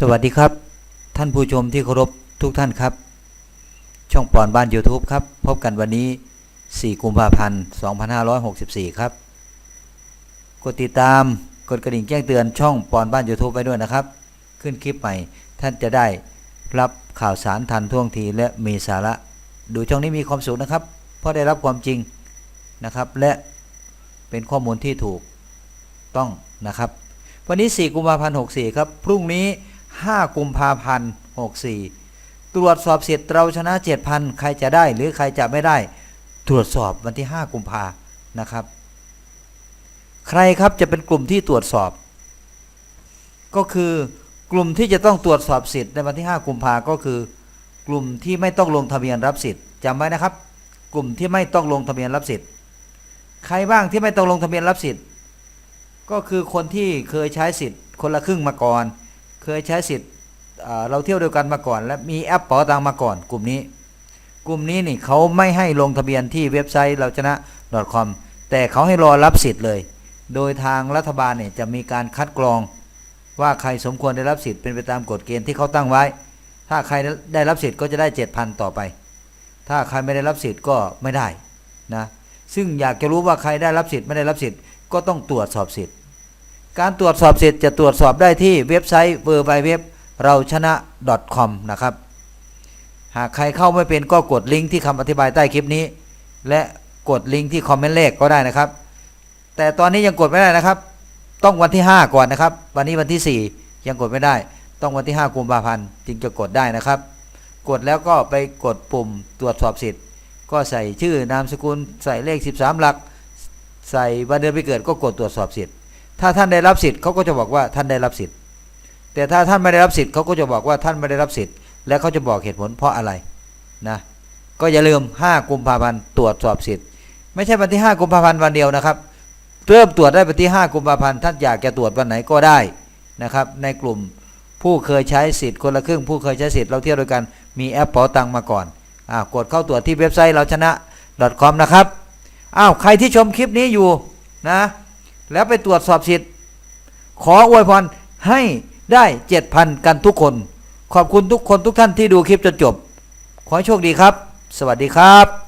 สวัสดีครับ ท่านผู้ชมที่เคารพทุกท่านครับ ช่องปอนบ้าน YouTube ครับ พบกันวันนี้ 4 กุมภาพันธ์ 2564 ครับ กดติดตามกดกระดิ่งแจ้งเตือนช่องปอนบ้าน YouTube ไว้ด้วยนะครับ ขึ้นคลิปใหม่ ท่านจะได้รับข่าวสารทันท่วงทีและมีสาระ ดูช่องนี้มีความสุขนะครับ เพราะได้รับความจริงนะครับ และเป็นข้อมูลที่ถูกต้องนะครับ วันนี้ 4 กุมภาพันธ์ 64 ครับ พรุ่งนี้ 5กุมภาพันธ์64 ตรวจสอบสิทธิ์เราชนะ 7,000 ใครจะได้หรือใครจะไม่ได้ ตรวจสอบวันที่ 5 กุมภานะครับ ใครครับจะเป็นกลุ่มที่ตรวจสอบ ก็คือกลุ่มที่จะต้องตรวจสอบสิทธิ์ในวันที่ 5 กุมภาก็คือกลุ่มที่ไม่ต้องลงทะเบียนรับสิทธิ์จำไว้นะครับ กลุ่มที่ไม่ต้องลงทะเบียนรับสิทธิ์ ใครบ้างที่ไม่ต้องลงทะเบียนรับสิทธิ์ ก็คือคนที่เคยใช้สิทธิ์คนละครึ่งมาก่อน เคยใช้สิทธิ์เราเที่ยวเดียวกันมาก่อน และมีแอปเป๋าตังมาก่อน กลุ่มนี้ กลุ่มนี้นี่เขาไม่ให้ลงทะเบียนที่เว็บไซต์เราชนะ .com แต่เขาให้รอรับสิทธิ์เลย โดยทางรัฐบาลเนี่ยจะมีการคัดกรอง ว่าใครสมควรได้รับสิทธิ์เป็นไปตามกฎเกณฑ์ที่เขาตั้งไว้ ถ้าใครได้รับสิทธิ์ก็จะได้7,000ต่อไป ถ้าใครไม่ได้รับสิทธิ์ก็ไม่ได้นะซึ่งอยากจะรู้ว่าใครได้รับสิทธิ์ไม่ได้รับสิทธิ์ก็ต้องตรวจสอบสิทธิ์ การตรวจสอบสิทธิ์จะตรวจสอบได้ที่เว็บไซต์ w w w เราชนะ .com นะครับ หากใครเข้าไม่เป็นก็กดลิงก์ที่คำอธิบายใต้คลิปนี้ และกดลิงก์ที่คอมเมนต์เลขก็ได้นะครับ แต่ตอนนี้ยังกดไม่ได้นะครับ ต้องวันที่ 5 ก่อนนะครับ วันนี้วันที่ 4 ยังกดไม่ได้ ต้องวันที่ 5กุมภาพันธ์จึงจะกดได้นะครับ กดแล้วก็ไปกดปุ่มตรวจสอบสิทธิ์ ก็ใส่ชื่อนามสกุล ใส่เลข 13 หลัก ใส่วันเดือนปีเกิดก็กดตรวจสอบสิทธิ์ ถ้าท่านได้รับสิทธิ์เขาก็จะบอกว่าท่านได้รับสิทธิ์ แต่ถ้าท่านไม่ได้รับสิทธิ์เขาก็จะบอกว่าท่านไม่ได้รับสิทธิ์ และเขาจะบอกเหตุผลเพราะอะไรนะก็อย่าลืม 5 กุมภาพันธ์ตรวจสอบสิทธิ์ ไม่ใช่วันที่ 5 กุมภาพันธ์วันเดียวนะครับ เริ่มตรวจได้วันที่ 5 กุมภาพันธ์ท่านอยากจะตรวจวันไหนก็ได้นะครับในกลุ่มผู้เคยใช้สิทธิ์คนละครึ่ง ผู้เคยใช้สิทธิ์เราเที่ยวด้วยกันมีแอปเป๋าตังมาก่อนอ่ากดเข้าตรวจที่เว็บไซต์เราชนะ .com นะครับอ้าวใครที่ชมคลิปนี้อยู่นะ แล้วไปตรวจสอบสิทธิ์ขออวยพรให้ได้เจ็ดพันกันทุกคน ขอบคุณทุกคนทุกท่านที่ดูคลิปจนจบ ขอให้โชคดีครับ สวัสดีครับ